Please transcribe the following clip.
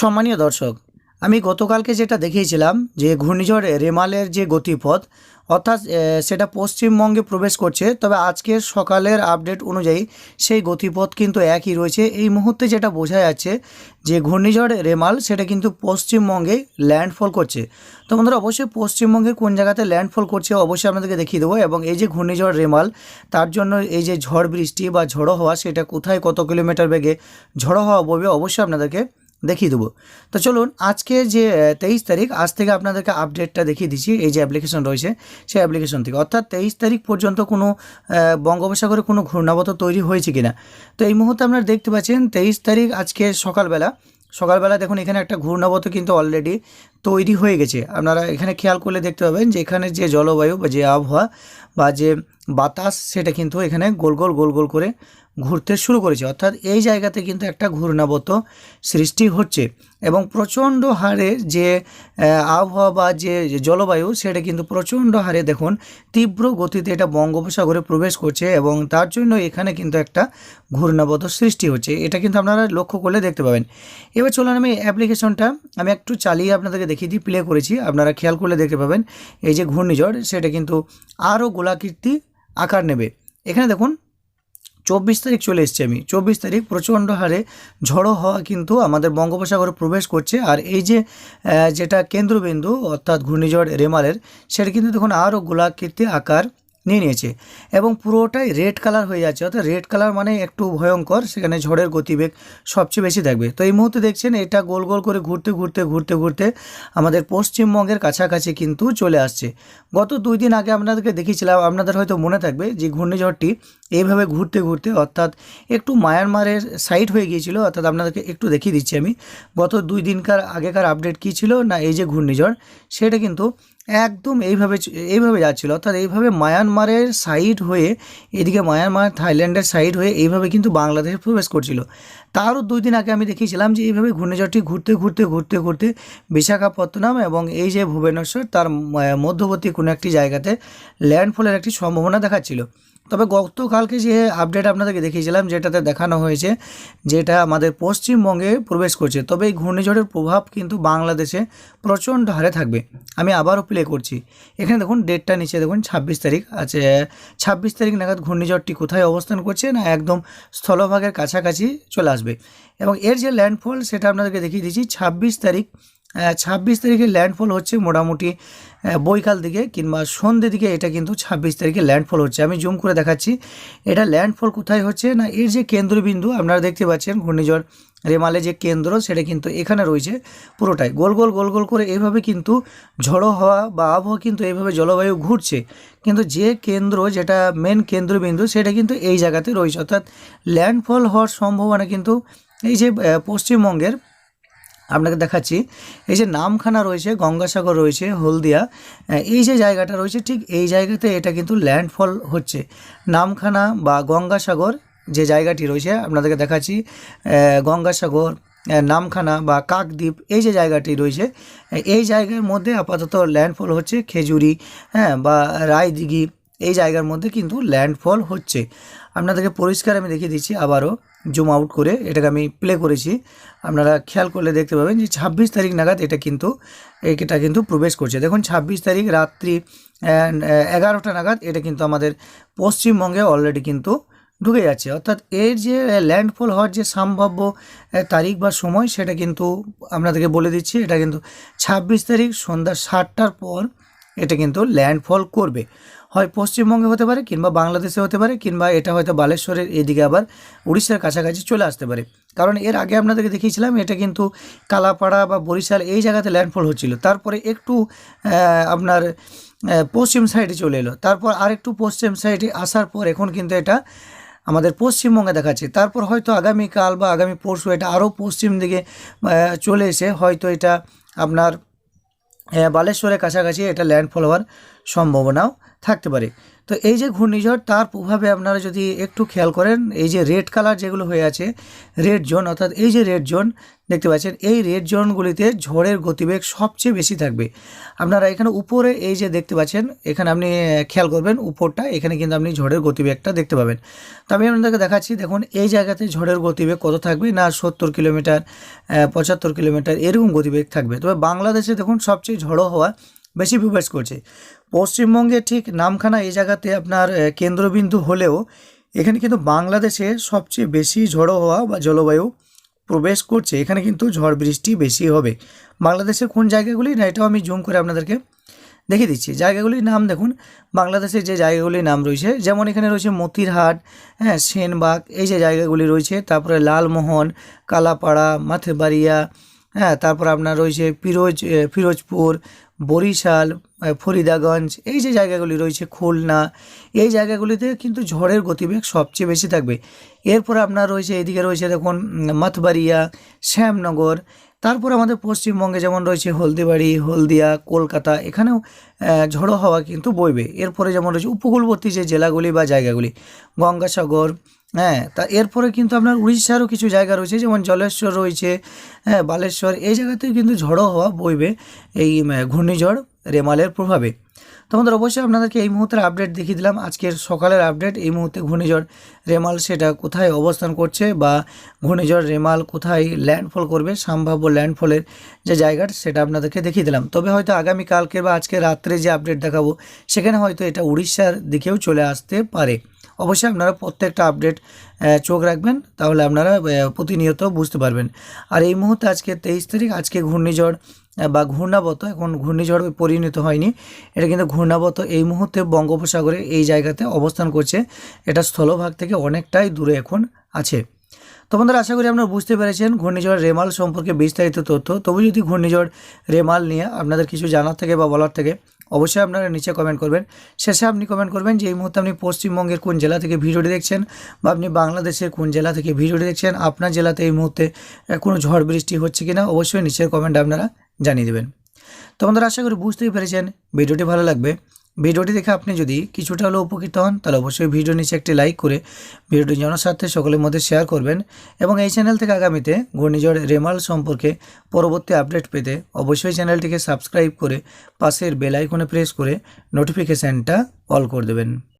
সম্মানীয় দর্শক, আমি গতকালকে যেটা দেখিয়েছিলাম যে ঘূর্ণিঝড় রেমালের যে গতিপথ, অর্থাৎ সেটা পশ্চিমবঙ্গে প্রবেশ করছে, তবে আজকের সকালের আপডেট অনুযায়ী সেই গতিপথ কিন্তু একই রয়েছে। এই মুহূর্তে যেটা বোঝা যাচ্ছে যে ঘূর্ণিঝড় রেমাল, সেটা কিন্তু পশ্চিমবঙ্গে ল্যান্ডফল করছে। তো বন্ধুরা, অবশ্যই পশ্চিমবঙ্গে কোন জায়গাতে ল্যান্ডফল করছে অবশ্যই আপনাদেরকে দেখিয়ে দেবো এবং এই যে ঘূর্ণিঝড় রেমাল, তার জন্য এই যে ঝড় বৃষ্টি বা ঝড়ো হওয়া, সেটা কোথায় কত কিলোমিটার বেগে ঝড়ো হওয়া বলবে অবশ্যই আপনাদেরকে দেখিয়ে দেবো। তো চলুন, আজকে যে তেইশ তারিখ, আজ থেকে আপনাদেরকে আপডেটটা দেখিয়ে দিচ্ছি, এই যে অ্যাপ্লিকেশন রয়েছে, সেই অ্যাপ্লিকেশন থেকে। অর্থাৎ তেইশ তারিখ পর্যন্ত কোনো বঙ্গোপসাগরে কোনো ঘূর্ণাবত তৈরি হয়েছে কিনা? তো এই মুহূর্তে আপনারা দেখতে পাচ্ছেন, তেইশ তারিখ আজকে সকালবেলা সকালবেলা দেখুন, এখানে একটা ঘূর্ণাবত কিন্তু অলরেডি তৈরি হয়ে গেছে। আপনারা এখানে খেয়াল করলে দেখতে পাবেন যে, এখানে যে জলবায়ু বা যে আবহাওয়া বা যে বাতাস, সেটা কিন্তু এখানে গোল গোল গোল গোল করে ঘুরতে শুরু করেছে। অর্থাৎ এই জায়গাতে কিন্তু একটা ঘূর্ণাবত সৃষ্টি হচ্ছে এবং প্রচণ্ড হারে যে আবহাওয়া বা যে জলবায়ু, সেটা কিন্তু প্রচণ্ড হারে দেখুন তীব্র গতিতে এটা বঙ্গোপসাগরে প্রবেশ করছে এবং তার জন্য এখানে কিন্তু একটা ঘূর্ণাবত সৃষ্টি হচ্ছে। এটা কিন্তু আপনারা লক্ষ্য করলে দেখতে পাবেন। এবার চলুন আমি অ্যাপ্লিকেশনটা আমি একটু চালিয়ে আপনাদেরকে দেখিয়ে দিই, প্লে করেছি। আপনারা খেয়াল করলে দেখতে পাবেন এই যে ঘূর্ণিঝড়, সেটা কিন্তু আরও গোলাকৃতি আকার নেবে। এখানে দেখুন চব্বিশ তারিখ চলে এসছি আমি। চব্বিশ তারিখ প্রচণ্ড হারে ঝড়ো হওয়া কিন্তু আমাদের বঙ্গোপসাগরে প্রবেশ করছে। আর এই যে যেটা কেন্দ্রবিন্দু, অর্থাৎ ঘূর্ণিঝড় রেমালের, সেটা কিন্তু দেখুন আরও গোলাকৃতি আকার নিয়ে নিয়েছে। এবং পুরোটাই রেড কালার হয়ে যাচ্ছে। অর্থাৎ রেড কালার মানে একটু ভয়ঙ্কর, সেখানে ঝড়ের গতিবেগ সবচেয়ে বেশি থাকবে তো এই মুহূর্তে দেখছেন এটা গোল গোল করে ঘুরতে ঘুরতে ঘুরতে ঘুরতে আমাদের পশ্চিমবঙ্গের কাছাকাছি কিন্তু চলে আসছে। গত দুই দিন আগে আপনাদেরকে দেখিয়েছিলাম, আপনাদের হয়তো মনে থাকবে যে ঘূর্ণিঝড়টি এইভাবে ঘুরতে ঘুরতে অর্থাৎ একটু মায়ানমারের সাইড হয়ে গিয়েছিল। অর্থাৎ আপনাদেরকে একটু দেখিয়ে দিচ্ছি আমি। গত দুই দিনকার আগেকার আপডেট কী ছিল না এই যে ঘূর্ণিঝড়, সেটা কিন্তু একদম এইভাবে এইভাবে যাচ্ছিল। অর্থাৎ এইভাবে মায়ানমারের সাইড হয়ে, এদিকে মায়ানমার, থাইল্যান্ডের সাইড হয়ে এইভাবে কিন্তু বাংলাদেশে প্রবেশ করছিল। তারও দুই দিন আগে আমি দেখিয়েছিলাম যে এইভাবে ঘূর্ণিঝড়টি ঘুরতে ঘুরতে ঘুরতে ঘুরতে বিশাখাপত্তনম এবং এই যে ভুবনেশ্বর, তার মধ্যবর্তী কোনো একটি জায়গাতে ল্যান্ডফলের একটি সম্ভাবনা দেখাচ্ছিল। তবে গতকালকে যে আপডেট আপনাদেরকে দেখিয়েছিলাম, যেটাতে দেখানো হয়েছে, যেটা আমাদের পশ্চিমবঙ্গে প্রবেশ করছে, তবে এই ঘূর্ণিঝড়ের প্রভাব কিন্তু বাংলাদেশে প্রচণ্ড হারে থাকবে। আমি আবারও প্লে করছি। এখানে দেখুন ডেটটা নিচে দেখুন, ছাব্বিশ তারিখ, আছে, ছাব্বিশ তারিখ নাগাদ ঘূর্ণিঝড়টি কোথায় অবস্থান করছে না একদম স্থলভাগের কাছাকাছি চলে আসবে। এবং এর যে ল্যান্ডফল সেটা আপনাদেরকে দেখিয়ে দিচ্ছি, ছাব্বিশ তারিখ ছাব্বিশ তারিখে ল্যান্ডফল হচ্ছে মোটামুটি বৈকাল দিকে কিংবা সন্ধ্যে দিকে এটা কিন্তু ছাব্বিশ তারিখে ল্যান্ডফল হচ্ছে। আমি জুম করে দেখাচ্ছি, এটা ল্যান্ডফল কোথায় হচ্ছে না এর যে কেন্দ্রবিন্দু আপনারা দেখতে পাচ্ছেন, ঘূর্ণিঝড় রেমালে যে কেন্দ্র সেটা কিন্তু এখানে রয়েছে পুরোটাই। গোল গোল গোল গোল করে এইভাবে কিন্তু ঝড়ো হওয়া বা আবহাওয়া কিন্তু এইভাবে জলবায়ু ঘুরছে, কিন্তু যে কেন্দ্র যেটা মেন কেন্দ্রবিন্দু সেটা কিন্তু এই জায়গাতে রয়েছে। অর্থাৎ ল্যান্ডফল হওয়ার সম্ভাবনা কিন্তু এই যে পশ্চিমবঙ্গের আপনাকে দেখাচ্ছি। এই যে নামখানা রয়েছে, গঙ্গাসাগর রয়েছে, হলদিয়া এই যে জায়গাটা রয়েছে, ঠিক এই জায়গাতে এটা কিন্তু ল্যান্ডফল হচ্ছে। নামখানা বা গঙ্গাসাগর যে জায়গাটি রয়েছে, আপনাদেরকে দেখাচ্ছি গঙ্গাসাগর নামখানা বা কাকদ্বীপ, এই যে জায়গাটি রয়েছে এই জায়গার মধ্যে আপাতত ল্যান্ডফল হচ্ছে খেজুরি হ্যাঁ বা রায়দিঘি, এই জায়গার মধ্যে কিন্তু ল্যান্ডফল হচ্ছে। আপনাদেরকে পরিষ্কার আমি দেখিয়ে দিচ্ছি আবারও। জুম আউট করে এটাকে আমি প্লে করেছি। আপনারা খেয়াল করলে দেখতে পাবেন যে ছাব্বিশ তারিখ নাগাদ এটা কিন্তু এটা কিন্তু প্রবেশ করছে। দেখুন ছাব্বিশ তারিখ রাত্রি এগারোটা নাগাদ এটা কিন্তু আমাদের পশ্চিমবঙ্গে অলরেডি কিন্তু ঢুকে যাচ্ছে। অর্থাৎ এর যে ল্যান্ডফল হওয়ার যে সম্ভাব্য তারিখ বা সময় সেটা কিন্তু আপনাদেরকে বলে দিচ্ছি। এটা কিন্তু ছাব্বিশ তারিখ সন্ধ্যা সাতটার পর এটা কিন্তু ল্যান্ডফল করবে। হয় পশ্চিমবঙ্গে হতে পারে কিংবা বাংলাদেশে হতে পারে কিংবা এটা হয়তো বালেশ্বরের এদিকে আবার উড়িষ্যার কাছাকাছি চলে আসতে পারে। কারণ এর আগে আপনাদেরকে দেখিয়েছিলাম, এটা কিন্তু কালাপাড়া বা বরিশাল এই জায়গাতে ল্যান্ডফল হচ্ছিল। তারপরে একটু আপনার পশ্চিম সাইডে চলে এলো। তারপর আরেকটু পশ্চিম সাইডে আসার পর এখন কিন্তু এটা আমাদের পশ্চিমবঙ্গে দেখাচ্ছে। তারপর হয়তো আগামীকাল বা আগামী পরশু এটা আরও পশ্চিম দিকে চলে এসে হয়তো এটা আপনার বালেশ্বরের কাছাকাছি এটা ল্যান্ডফল হওয়ার সম্ভাবনাও থাকতে পারে। তো এই যে ঘূর্ণিঝড়, তার প্রভাবে আপনারা যদি একটু খেয়াল করেন, এই যে রেড কালার যেগুলো হয়ে আছে রেড জোন অর্থাৎ এই যে রেড জোন দেখতে পাচ্ছেন, এই রেড জোনগুলিতে ঝড়ের গতিবেগ সবচেয়ে বেশি থাকবে। আপনারা এখানে উপরে এই যে দেখতে পাচ্ছেন, এখানে আপনি খেয়াল করবেন, উপরটা, এখানে কিন্তু আপনি ঝড়ের গতিবেগটা দেখতে পাবেন। তো আমি আপনাদেরকে দেখাচ্ছি, দেখুন, এই জায়গাতে ঝড়ের গতিবেগ কত থাকবে না, সত্তর কিলোমিটার পঁচাত্তর কিলোমিটার, এরকম গতিবেগ থাকবে। তবে বাংলাদেশে দেখুন, সবচেয়ে ঝড়ো হওয়া বেশি প্রবেশ করছে। পশ্চিমবঙ্গে ঠিক নামখানা এই জায়গাতে আপনার কেন্দ্রবিন্দু হলেও এখানে কিন্তু বাংলাদেশে সবচেয়ে বেশি ঝড়ো হওয়া বা জলবায়ু প্রবেশ করছে। এখানে কিন্তু ঝড় বৃষ্টি বেশি হবে। বাংলাদেশের কোন জায়গাগুলি? না এটাও আমি জুম করে আপনাদেরকে দেখিয়ে দিচ্ছি। জায়গাগুলির নাম দেখুন। বাংলাদেশের যে জায়গাগুলির নাম রয়েছে যেমন এখানে রয়েছে মতিরহাট হ্যাঁ সেনবাগ এই যে জায়গাগুলি রয়েছে তারপরে লালমোহন কালাপাড়া মাথেবাড়িয়া হ্যাঁ তারপর আপনার রয়েছে পিরোজ এ, ফিরোজপুর বরিশাল ফরিদাগঞ্জ, এই যে জায়গাগুলি রয়েছে, খুলনা, এই জায়গাগুলিতে কিন্তু ঝড়ের গতিবেগ সবচেয়ে বেশি থাকবে। এরপরে আপনার রয়েছে, এদিকে রয়েছে দেখুন মাথবাড়িয়া শ্যামনগর, তারপর আমাদের পশ্চিমবঙ্গে যেমন রয়েছে হলদিবাড়ি, হলদিয়া, কলকাতা, এখানেও ঝড়ো হাওয়া কিন্তু বইবে। এরপরে যেমন রয়েছে, উপকূলবর্তী যে জেলাগুলি বা জায়গাগুলি, গঙ্গাসাগর হ্যাঁ তা এরপরে কিন্তু আপনার উড়িষ্যারও কিছু জায়গা রয়েছে, যেমন জলেশ্বর রয়েছে হ্যাঁ বালেশ্বর, এই জায়গাতেও কিন্তু ঝড়ো হওয়া বইবে, এই ঘূর্ণিঝড় রেমালের প্রভাবে। তো আমাদের অবশ্যই আপনাদেরকে এই মুহূর্তের আপডেট দেখিয়ে দিলাম, আজকের সকালের আপডেট এই মুহূর্তে ঘূর্ণিঝড় রেমাল সেটা কোথায় অবস্থান করছে বা ঘূর্ণিঝড় রেমাল কোথায় ল্যান্ডফল করবে, সম্ভাব্য ল্যান্ডফলের যে জায়গাটা সেটা আপনাদেরকে দেখিয়ে দিলাম। তবে হয়তো আগামীকালকে বা আজকে রাত্রে যে আপডেট দেখাবো, সেখানে হয়তো এটা উড়িষ্যার দিকেও চলে আসতে পারে। অবশ্যই আপনারা প্রত্যেকটা আপডেট চোখ রাখবেন, তাহলে আপনারা প্রতিনিয়ত বুঝতে পারবেন। আর এই মুহূর্তে আজকে তেইশ তারিখ, আজকে ঘূর্ণিঝড় বা ঘূর্ণাবত, এখন ঘূর্ণিঝড় পরিণত হয়নি। এটা কিন্তু ঘূর্ণাবত এই মুহূর্তে বঙ্গোপসাগরে এই জায়গাতে অবস্থান করছে। এটা স্থলভাগ থেকে অনেকটাই দূরে এখন আছে। তো বন্ধুরা, আশা করি আপনারা বুঝতে পেরেছেন ঘূর্ণিঝড় রেমাল সম্পর্কে বিস্তারিত তথ্য। তবু যদি ঘূর্ণিঝড় রেমাল নিয়ে আপনাদের কিছু জানার থেকে বা বলার থেকে অবশ্যই আপনারা নিচে কমেন্ট করবেন। শেষে আপনি কমেন্ট করবেন যে এই মুহূর্তে আপনি পশ্চিমবঙ্গের কোন জেলা থেকে ভিডিওটি দেখছেন বা আপনি বাংলাদেশের কোন জেলা থেকে ভিডিওটি দেখছেন, আপনার জেলাতে এই মুহূর্তে কোনো ঝড় বৃষ্টি হচ্ছে কিনা অবশ্যই নিচের কমেন্ট আপনারা জানিয়ে দেবেন। তো আমাদের আশা করি বুঝতেই পেরেছেন, ভিডিওটি ভালো লাগবে। ভিডিওটি দেখে আপনি যদি কিছুটা হলেও উপকৃত হন, তাহলে অবশ্যই ভিডিও নিচে একটি লাইক করে ভিডিওটি জনস্বার্থে সকলের মধ্যে শেয়ার করবেন এবং এই চ্যানেল থেকে আগামীতে ঘূর্ণিঝড় রেমাল সম্পর্কে পরবর্তী আপডেট পেতে অবশ্যই চ্যানেলটিকে সাবস্ক্রাইব করে পাশের বেল আইকনে প্রেস করে নোটিফিকেশানটা অল করে দেবেন।